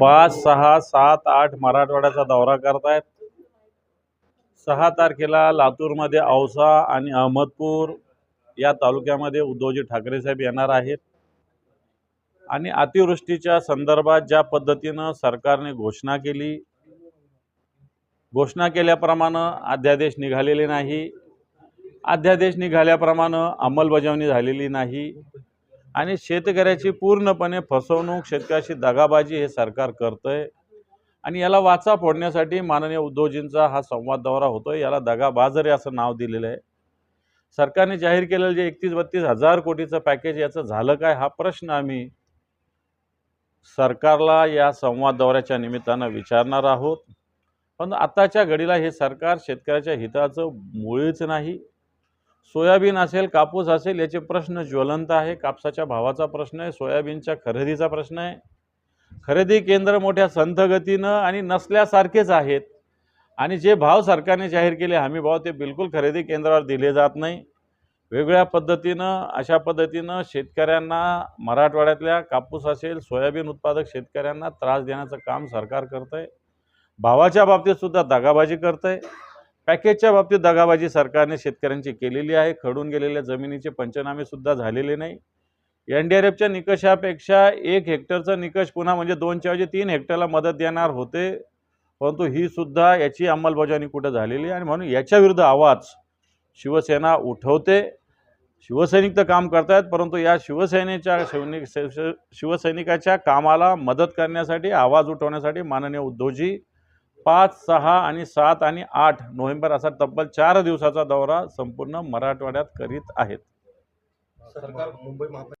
पाच सहा सात आठ मराठवाड्याचा दौरा करतायत. सहा तारखेला लातूरमध्ये औसा आणि अहमदपूर या तालुक्यामध्ये उद्धवजी ठाकरे साहेब येणार आहेत. आणि अतिवृष्टीच्या संदर्भात ज्या पद्धतीनं सरकारने घोषणा केली घोषणा केल्याप्रमाणे अध्यादेश निघालेले नाही. अध्यादेश निघाल्याप्रमाणे अंमलबजावणी झालेली नाही. आणि शेतकऱ्याची पूर्णपणे फसवणूक शेतकऱ्याची दगाबाजी हे सरकार करतंय. आणि याला वाचा फोडण्यासाठी माननीय उद्धवजींचा हा संवाद दौरा होतोय. याला दगाबाजरे असं नाव दिलेलं आहे. सरकारने जाहीर केलेलं जे एकतीस बत्तीस हजार कोटीचं पॅकेज याचं झालं काय हा प्रश्न आम्ही सरकारला या संवाद दौऱ्याच्या निमित्तानं विचारणार आहोत. पण आताच्या घडीला हे सरकार शेतकऱ्याच्या हिताचं मुळीच नाही. सोयाबीन असेल कापूस असेल याचे प्रश्न ज्वलंत आहे. कापसाच्या भावाचा प्रश्न आहे सोयाबीनच्या खरेदीचा प्रश्न आहे. खरेदी केंद्र मोठ्या संथ गतीनं आणि नसल्यासारखेच आहेत. आणि जे भाव सरकारने जाहीर केले हमी भाव ते बिलकुल खरेदी केंद्रावर दिले जात नाही. वेगळ्या पद्धतीनं अशा पद्धतीनं शेतकऱ्यांना मराठवाड्यातल्या कापूस असेल सोयाबीन उत्पादक शेतकऱ्यांना त्रास देण्याचं काम सरकार करतं आहे भावाच्या बाबतीतसुद्धा दगाबाजी करतं आहे पॅकेजच्या बाबतीत दगाबाजी सरकारने शेतकऱ्यांची केलेली आहे. खडून गेलेल्या जमिनीचे पंचनामेसुद्धा झालेले नाही. एन डी आर एफच्या निकषापेक्षा एक हेक्टरचा निकष पुन्हा म्हणजे दोनच्या ऐवजी तीन हेक्टरला मदत देणार होते. परंतु ही सुद्धा याची अंमलबजावणी कुठं झालेली आहे? आणि म्हणून याच्याविरुद्ध आवाज शिवसेना उठवते. शिवसैनिक तर काम करतायत परंतु या शिवसेनेच्या सैनिक शिवसैनिकाच्या कामाला मदत करण्यासाठी आवाज उठवण्यासाठी माननीय उद्धवजी पाच सहा आणि सात आणि आठ नोव्हेंबर असा तब्बल चार दिवसाचा दौरा संपूर्ण मराठवाड्यात करीत आहेत. सरकार मुंबई महापालिका